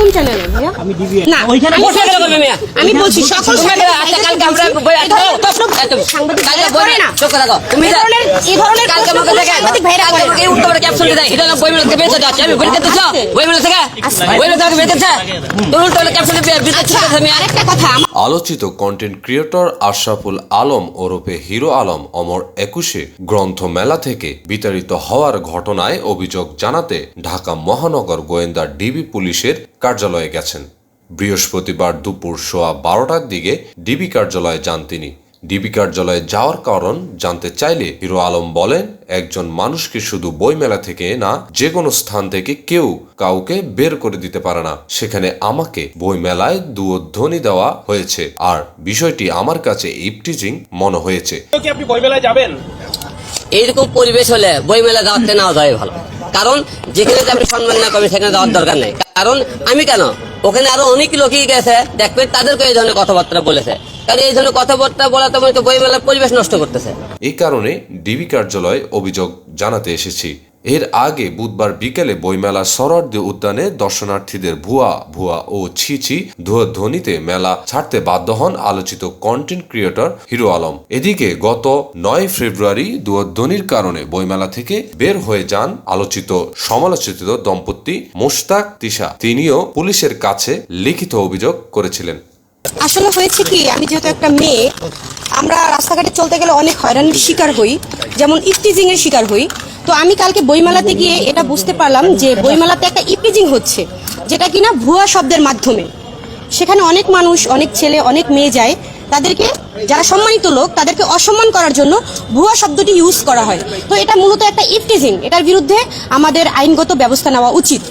কোন চ্যানেলে ভাইয়া আমি DBA না ওইখানে বসে গেলে মিয়া। আমি বলছি সকল তোমরা আচ্ছা কালকে আমরা সাংবাদিক কালকে বই- না। চোখ করে তুমি এই ধরনের- এই ধরনের কালকে আমাকে প্রশ্ন সাংবাদিক ভাইরা করে এই উল্টো করে ক্যাপসুল দেয়। এটা না বই মিলতে বেঁচে যাচ্ছে। আমি বই দিতে চাও? বই মিলতে থেকে? বই মিলতে থেকে বেঁচেছে? তুমি উল্টো করে ক্যাপসুল দিয়ে বিদ্যুৎ ছেড়ে আমি আরেকটা কথা আলোচিত কন্টেন্ট ক্রিয়েটর আশরাফুল আলম ওরফে হিরো আলম অমর একুশে গ্রন্থমেলা থেকে বিতাড়িত হওয়ার ঘটনায় অভিযোগ জানাতে ঢাকা মহানগর গোয়েন্দা ডিবি পুলিশের কার্যালয়ে গেছেন। বৃহস্পতিবার দুপুর সোয়া বারোটার দিকে ডিবি কার্যালয়ে যান তিনি। ডিবি কার্যালয়ে যাওয়ার কারণ জানতে চাইলে হিরো আলম বলেন একজন মানুষকে শুধু বইমেলা থেকে না যে কোনো স্থান থেকে কেউ কাউকে বের করে দিতে পারে না। সেখানে আমাকে বইমেলায় দুধ্বনি দেওয়া হয়েছে। আর বিষয়টি আমার কাছে ইপটিজিং মনে হয়েছে। আপনি বইমেলায় যাবেন? এইরকম পরিবেশ হলে বই মেলা যাওয়াতে না যাওয়াই ভালো। কারণ যেখানে আপনি সম্মান না করবেন সেখানে যাওয়ার দরকার নেই। কারণ আমি কেন? ওখানে আরও অনেক লোকই গেছে দেখবেন তাদেরকে এই ধরনের কথাবার্তা বলেছে। কারণ এই ধরনের কথাবার্তা বলা তো মানে তো বই মেলার পরিবেশ নষ্ট করতেছে। এই কারণে ডিবি কার্যালয়ে অভিযোগ জানাতে এসেছি। এর আগে বুধবার বিকেলে বইমেলা সরোয়ার্দী উদ্যানে দর্শনার্থীদের ভুয়া ভুয়া ও ছি ছি মেলা ছাড়তে বাধ্য হন আলোচিত কন্টেন্ট ক্রিয়েটর হিরো আলম। এদিকে গত নয় ফেব্রুয়ারি দুধ্বনির কারণে বইমেলা থেকে বের হয়ে যান আলোচিত সমালোচিত দম্পতি মোশতাক তিশা। তিনিও পুলিশের কাছে লিখিত অভিযোগ করেছিলেন। আসলে হয়েছে কি, আমি যেহেতু একটা মেয়ে, আমরা রাস্তাঘাটে চলতে গেলে অনেক হয়রানির শিকার হই, যেমন ইফটিজিং এর শিকার হই। তো আমি কালকে বইমেলাতে গিয়ে এটা বুঝতে পারলাম যে বইমেলাতে একটা ইফটিজিং হচ্ছে, যেটা কিনা ভুয়া শব্দের মাধ্যমে। সেখানে অনেক মানুষ, অনেক ছেলে, অনেক মেয়ে যায়, তাদেরকে, যারা সম্মানিত লোক, তাদেরকে অসম্মান করার জন্য ভুয়া শব্দটি ইউজ করা হয়। তো এটা মূলত একটা ইফটিজিং এটার বিরুদ্ধে আমাদের আইনগত ব্যবস্থা নেওয়া উচিত।